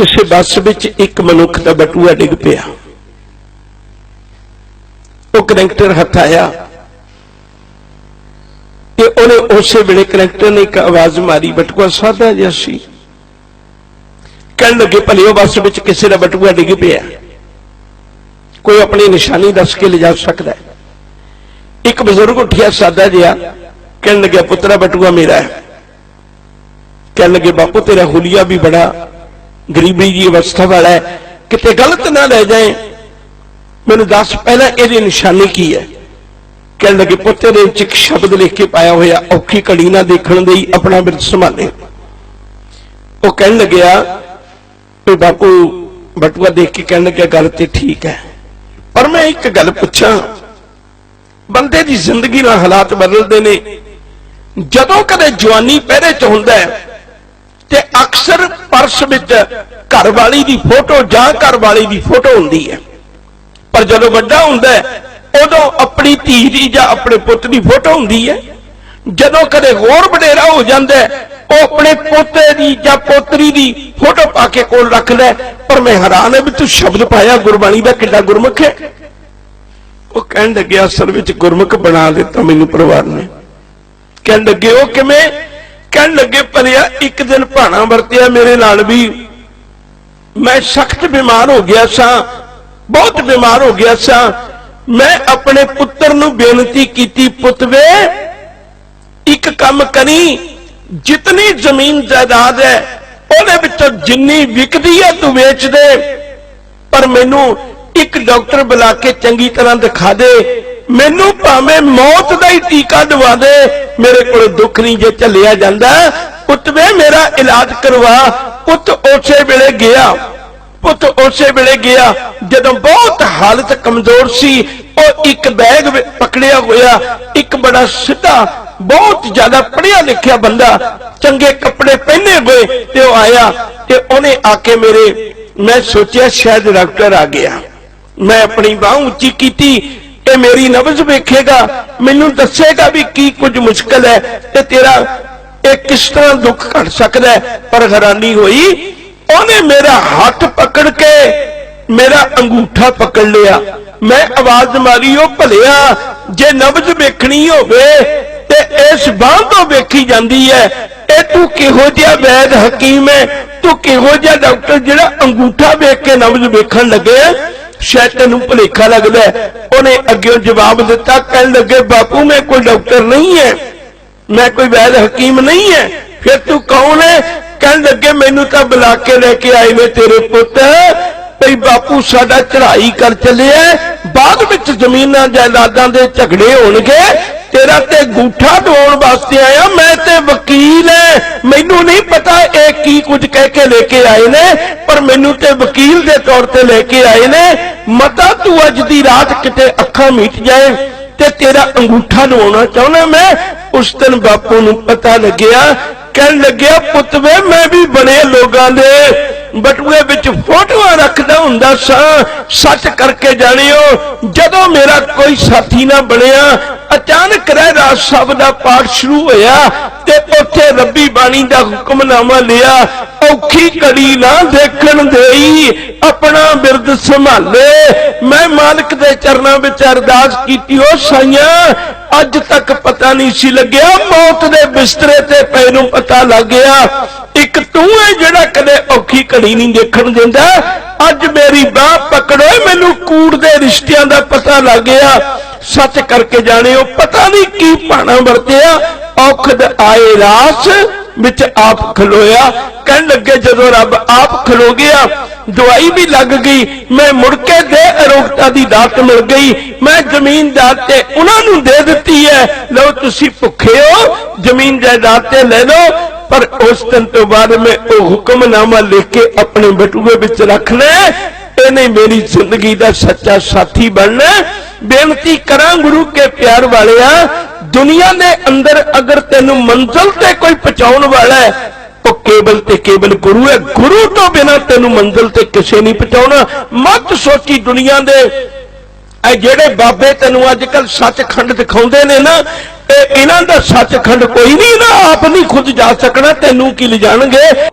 ਕਿਸੇ ਬੱਸ ਵਿੱਚ ਇੱਕ ਮਨੁੱਖ ਦਾ ਬਟੂਆ ਡਿੱਗ ਪਿਆ। ਉਹ ਕਨੈਕਟਰ ਹੱਥ ਆਇਆ। ਤੇ ਉਹਨੇ ਉਸੇ ਵੇਲੇ ਕਨੈਕਟਰ ਨੇ ਇੱਕ ਆਵਾਜ਼ ਮਾਰੀ, ਬਟੂਆ ਸਾਦਾ ਜਿਹਾ ਸੀ। ਕਹਿਣ ਲੱਗੇ, ਭਲੇ ਉਹ ਬੱਸ ਵਿੱਚ ਕਿਸੇ ਦਾ ਬਟੂਆ ਡਿੱਗ ਪਿਆ। ਕੋਈ ਆਪਣੀ ਨਿਸ਼ਾਨੀ ਦੱਸ ਕੇ ਲਿਜਾ ਸਕਦਾ ਹੈ। ਇੱਕ ਬਜ਼ੁਰਗ ਉੱਠਿਆ ਸਾਦਾ ਜਿਹਾ। ਕਹਿਣ ਲੱਗਿਆ, ਪੁੱਤਰਾ, ਬਟੂਆ ਮੇਰਾ ਹੈ। ਕਹਿਣ ਲੱਗੇ, ਬਾਪੂ, ਤੇਰਾ ਹੁਲੀਆ ਵੀ ਬੜਾ ਗਰੀਬੀ ਦੀ ਅਵਸਥਾ ਵਾਲਾ ਹੈ। ਕਿਤੇ ਗਲਤ ਨਾ ਲੈ ਜਾਏ। ਮੈਨੂੰ ਦੱਸ, ਪਹਿਲਾਂ ਇਹਦੀ ਨਿਸ਼ਾਨੀ ਕੀ ਹੈ? ਕਹਿਣ ਲੱਗੇ, ਪੁੱਤੇ ਦੇ ਵਿੱਚ ਇੱਕ ਸ਼ਬਦ ਲਿਖ ਕੇ ਪਾਇਆ ਹੋਇਆ। ਔਖੀ ਘੜੀ ਨਾ ਦੇਖਣ ਦੇ ਆਪਣਾ ਬਿਰਤ ਸੰਭਾਲੇ। ਉਹ ਕਹਿਣ ਲੱਗਿਆ ਤੇ ਬਾਪੂ, ਬਟੂਆ ਦੇਖ ਕੇ ਕਹਿਣ ਲੱਗਿਆ, ਗੱਲ ਤੇ ਠੀਕ ਹੈ। ਪਰ ਮੈਂ ਇੱਕ ਗੱਲ ਪੁੱਛਾਂ। ਬੰਦੇ ਦੀ ਜ਼ਿੰਦਗੀ ਨਾਲ ਹਾਲਾਤ ਬਦਲਦੇ ਨੇ। ਜਦੋਂ ਕਦੇ ਜਵਾਨੀ ਪਹਿਰੇ ਚ ਹੁੰਦਾ ਹੈ ਪਰਸ ਵਿੱਚ ਘਰ ਵਾਲੀ ਦੀ ਫੋਟੋ ਜਾਂ ਘਰ ਵਾਲੀ ਦੀ ਫੋਟੋ ਹੁੰਦੀ ਹੈ। ਪਰ ਜਦੋਂ ਵੱਡਾ ਹੁੰਦਾ ਉਦੋਂ ਆਪਣੀ ਧੀ ਦੀ ਜਾਂ ਆਪਣੇ ਪੁੱਤ ਦੀ ਫੋਟੋ ਹੁੰਦੀ ਹੈ। ਜਦੋਂ ਕਦੇ ਹੋਰ ਵਡੇਰਾ ਹੋ ਜਾਂਦਾ ਉਹ ਆਪਣੇ ਪੋਤੇ ਦੀ ਜਾਂ ਪੋਤਰੀ ਦੀ ਫੋਟੋ ਪਾ ਕੇ ਕੋਲ ਰੱਖਦਾ ਪਰ ਮੈਂ ਹੈਰਾਨ ਹਾਂ ਵੀ ਤੂੰ ਸ਼ਬਦ ਪਾਇਆ, ਗੁਰਬਾਣੀ ਦਾ ਕਿੱਡਾ ਗੁਰਮੁਖ ਹੈ। ਉਹ ਕਹਿਣ ਲੱਗਿਆ, ਅਸਲ ਵਿੱਚ ਗੁਰਮੁਖ ਬਣਾ ਦਿੱਤਾ ਮੈਨੂੰ ਪਰਿਵਾਰ ਨੇ। ਕਹਿਣ ਲੱਗੇ, ਉਹ ਕਿਵੇਂ? ਕਹਿਣ ਲੱਗੇ, ਭਲਿਆ, ਇੱਕ ਦਿਨ ਭਾਣਾ ਵਰਤਿਆ ਮੇਰੇ ਨਾਲ ਵੀ। ਮੈਂ ਸਖਤ ਬਿਮਾਰ ਹੋ ਗਿਆ ਸਾਂ, ਬਹੁਤ ਬਿਮਾਰ ਹੋ ਗਿਆ ਸਾਂ। ਮੈਂ ਆਪਣੇ ਪੁੱਤਰ ਨੂੰ ਬੇਨਤੀ ਕੀਤੀ, ਪੁੱਤ ਵੇ, ਇੱਕ ਕੰਮ ਕਰੀ, ਜਿਤਨੀ ਜ਼ਮੀਨ ਜਾਇਦਾਦ ਹੈ, ਉਹਦੇ ਵਿੱਚੋਂ ਜਿੰਨੀ ਵਿਕਦੀ ਹੈ ਤੂੰ ਵੇਚ ਦੇ। ਪਰ ਮੈਨੂੰ ਇੱਕ ਡਾਕਟਰ ਬੁਲਾ ਕੇ ਚੰਗੀ ਤਰ੍ਹਾਂ ਦਿਖਾ ਦੇ। ਮੈਨੂੰ ਭਾਵੇਂ ਮੌਤ ਦਾ ਹੀ ਟੀਕਾ ਦਵਾ ਦੇ। ਮੇਰੇ ਕੋਲ ਦੁੱਖ ਨਹੀਂ ਜੇ ਝੱਲਿਆ ਜਾਂਦਾ। ਪੁੱਤ ਵੇ, ਮੇਰਾ ਇਲਾਜ ਕਰਵਾ। ਪੁੱਤ ਉਸੇ ਵੇਲੇ ਗਿਆ। ਪੁੱਤ ਉਸੇ ਵੇਲੇ ਗਿਆ। ਜਦੋਂ ਬਹੁਤ ਹਾਲਤ ਕਮਜ਼ੋਰ ਸੀ, ਉਹ ਇੱਕ ਬੈਗ ਪਕੜਿਆ ਹੋਇਆ, ਇੱਕ ਬੜਾ ਸਿੱਧਾ, ਬਹੁਤ ਜ਼ਿਆਦਾ ਪੜ੍ਹਿਆ ਲਿਖਿਆ ਬੰਦਾ ਚੰਗੇ ਕੱਪੜੇ ਪਹਿਨੇ ਹੋਏ ਤੇ ਉਹ ਆਇਆ ਤੇ ਉਹਨੇ ਆ ਕੇ ਮੇਰੇ, ਮੈਂ ਸੋਚਿਆ ਸ਼ਾਇਦ ਡਾਕਟਰ ਆ ਗਿਆ। ਮੈਂ ਆਪਣੀ ਬਾਹ ਉੱਚੀ ਕੀਤੀ ਇਹ ਮੇਰੀ ਨਬਜ਼ ਵੇਖੇਗਾ ਮੈਨੂੰ ਦੱਸੇਗਾ ਵੀ ਕੀ ਕੁਝ ਮੁਸ਼ਕਲ ਹੈ ਤੇ ਤੇਰਾ ਇਹ ਕਿਸ ਤਰ੍ਹਾਂ ਦੁੱਖ ਘਟ ਸਕਦਾ ਹੈ ਪਰ ਹੈਰਾਨੀ ਹੋਈ ਉਹਨੇ ਮੇਰਾ ਹੱਥ ਪਕੜ ਕੇ ਮੇਰਾ ਅੰਗੂਠਾ ਪਕੜ ਲਿਆ ਮੈਂ ਆਵਾਜ਼ ਮਾਰੀ ਉਹ ਭਲਿਆ ਜੇ ਨਬਜ਼ ਵੇਖਣੀ ਹੋਵੇ ਤੇ ਇਸ ਬਾਹ ਤੋਂ ਵੇਖੀ ਜਾਂਦੀ ਹੈ ਇਹ ਤੂੰ ਕਿਹੋ ਜਿਹਾ ਵੈਦ ਹਕੀਮ ਹੈ ਤੂੰ ਕਿਹੋ ਜਿਹਾ ਡਾਕਟਰ ਜਿਹੜਾ ਅੰਗੂਠਾ ਵੇਖ ਕੇ ਨਬਜ਼ ਵੇਖਣ ਲੱਗੇ ਸ਼ਾਇਦ ਤੈਨੂੰ ਭੁਲੇਖਾ ਲੱਗਦਾ ਉਹਨੇ ਅੱਗੇ ਜਵਾਬ ਦਿੱਤਾ, ਕਹਿਣ ਲੱਗੇ, ਬਾਪੂ, ਮੈਂ ਕੋਈ ਡਾਕਟਰ ਨਹੀਂ ਹੈ। ਮੈਂ ਕੋਈ ਵੈਦ ਹਕੀਮ ਨਹੀਂ ਹੈ। ਫਿਰ ਤੂੰ ਕੌਣ ਹੈ? ਕਹਿਣ ਲੱਗੇ, ਮੈਨੂੰ ਤਾਂ ਬੁਲਾ ਕੇ ਲੈ ਕੇ ਆਏ ਨੇ ਤੇਰੇ ਪੁੱਤ। ਭਈ ਬਾਪੂ, ਸਾਡਾ ਚੜ੍ਹਾਈ ਕਰ ਚੱਲਿਆ ਬਾਅਦ ਵਿੱਚ ਜ਼ਮੀਨਾਂ, ਜਾਇਦਾਦਾਂ ਦੇ ਝਗੜੇ ਹੋਣਗੇ। ਤੇਰਾ ਤੇ ਗੂਠਾ ਢੋਣ ਵਾਸਤੇ ਆਇਆ। ਮੈਂ ਤੇ ਵਕੀਲ ਐ ਮੈਨੂੰ ਨਹੀਂ ਪਤਾ ਕੀ ਕੁਝ ਕਹਿ ਕੇ ਲੈ ਕੇ ਆਏ ਨੇ ਪਰ ਮੈਨੂੰ ਤੇ ਵਕੀਲ ਦੇ ਤੌਰ ਤੇ ਲੈ ਕੇ ਆਏ ਨੇ ਮਤਾ ਤੂੰ ਅੱਜ ਦੀ ਰਾਤ ਕਿਤੇ ਅੱਖਾਂ ਮੀਟ ਜਾਏ ਤੇ ਤੇਰਾ ਅੰਗੂਠਾ ਲਵਾਉਣਾ ਚਾਹੁੰਦਾ ਮੈਂ ਉਸ ਦਿਨ ਬਾਪੂ ਨੂੰ ਪਤਾ ਲੱਗਿਆ ਕਹਿਣ ਲੱਗਿਆ ਪੁੱਤ ਵੇ ਮੈਂ ਵੀ ਬੜੇ ਲੋਕਾਂ ਦੇ ਬਟੂਏ ਵਿੱਚ ਫੋਟੋਆਂ ਰੱਖਦਾ ਹੁੰਦਾ ਸਾਂ ਸੱਚ ਕਰਕੇ ਜਾਣਿਓ ਜਦੋਂ ਮੇਰਾ ਕੋਈ ਸਾਥੀ ਨਾ ਬਣਿਆ ਅਚਾਨਕ ਰਹਿ ਰਾਜ ਸਾਹਿਬ ਦਾ ਪਾਠ ਸ਼ੁਰੂ ਹੋਇਆ ਤੇ ਉੱਥੇ ਰੱਬੀ ਬਾਣੀ ਦਾ ਹੁਕਮਨਾਮਾ ਲਿਆ ਔਖੀ ਘੜੀ ਨਾ ਦੇਖਣ ਦੇਈ ਆਪਣਾ ਬਿਰਦ ਸੰਭਾਲੇ ਮੈਂ ਮਾਲਕ ਦੇ ਚਰਨਾਂ ਵਿੱਚ ਅਰਦਾਸ ਕੀਤੀ ਉਹ ਸਾਈਆਂ ਅੱਜ ਤੱਕ ਪਤਾ ਨਹੀਂ ਸੀ ਲੱਗਿਆ ਮੌਤ ਦੇ ਬਿਸਤਰੇ ਤੇ ਪੈ ਨੂੰ ਪਤਾ ਲੱਗ ਗਿਆ ਇੱਕ ਤੂੰ ਹੈ ਜਿਹੜਾ ਕਦੇ ਔਖੀ ਘੜੀ ਨਹੀਂ ਦੇਖਣ ਦਿੰਦਾ, ਅੱਜ ਮੇਰੀ ਬਾਹ ਪਕੜੋ ਮੈਨੂੰ ਕੂੜ ਦੇ ਰਿਸ਼ਤਿਆਂ ਦਾ ਪਤਾ ਲੱਗ ਗਿਆ। ਸੱਚ ਕਰਕੇ ਜਾਣਿਓ, ਪਤਾ ਨਹੀਂ ਕੀ ਭਾਣਾ ਵਰਤਿਆ। ਔਖਦ ਆਏ ਰਾਸ ਵਿੱਚ ਆਪ ਖਲੋਇਆ। ਕਹਿਣ ਲੱਗੇ, ਜਦੋਂ ਰੱਬ ਆਪ ਖਲੋ ਗਿਆ, ਦਵਾਈ ਵੀ ਲੱਗ ਗਈ। ਮੈਂ ਮੁੜ ਕੇ ਦੇ ਅਰੋਗਤਾ ਦੀ ਦਾਤ ਮਿਲ ਗਈ। ਮੈਂ ਜ਼ਮੀਨ ਦਾਤ ਤੇ ਉਹਨਾਂ ਨੂੰ ਦੇ ਦਿੱਤੀ ਹੈ। ਲਓ ਤੁਸੀਂ ਭੁੱਖੇ ਹੋ, ਜ਼ਮੀਨ ਜਾਇਦਾਦ ਤੇ ਲੈ ਲਓ। ਪਰ ਉਸ ਦਿਨ ਤੋਂ ਬਾਅਦ ਮੈਂ ਉਹ ਹੁਕਮਨਾਮਾ ਲਿਖ ਕੇ ਆਪਣੇ ਬਟੂਏ ਵਿੱਚ ਰੱਖਣਾ ਇਹਨੇ ਮੇਰੀ ਜ਼ਿੰਦਗੀ ਦਾ ਸੱਚਾ ਸਾਥੀ ਬਣਨਾ। ਬੇਨਤੀ ਕਰਾਂ ਗੁਰੂ ਕੇ ਪਿਆਰ ਵਾਲਿਆ, ਦੁਨੀਆ ਦੇ ਅੰਦਰ ਅਗਰ ਤੈਨੂੰ ਮੰਜ਼ਲ ਤੇ ਕੋਈ ਪਹੁੰਚਾਉਣ ਵਾਲਾ ਹੈ, ਉਹ ਕੇਵਲ ਤੇ ਕੇਵਲ ਗੁਰੂ ਹੈ। ਗੁਰੂ ਤੋਂ ਬਿਨਾ ਤੈਨੂੰ ਮੰਜ਼ਲ ਤੇ ਕਿਸੇ ਨਹੀਂ ਪਹੁੰਚਾਉਣਾ। ਮਤ ਸੋਚੀ ਦੁਨੀਆ ਦੇ ਇਹ ਜਿਹੜੇ ਬਾਬੇ ਤੈਨੂੰ ਅੱਜ ਕੱਲ ਸੱਚਖੰਡ ਦਿਖਾਉਂਦੇ ਨੇ ਨਾ, ਇਹ ਇਹਨਾਂ ਦਾ ਸੱਚਖੰਡ ਕੋਈ ਨਹੀਂ ਨਾ, ਆਪ ਨਹੀਂ ਖੁਦ ਜਾ ਸਕਣਾ, ਤੈਨੂੰ ਕੀ ਲਿਜਾਣਗੇ?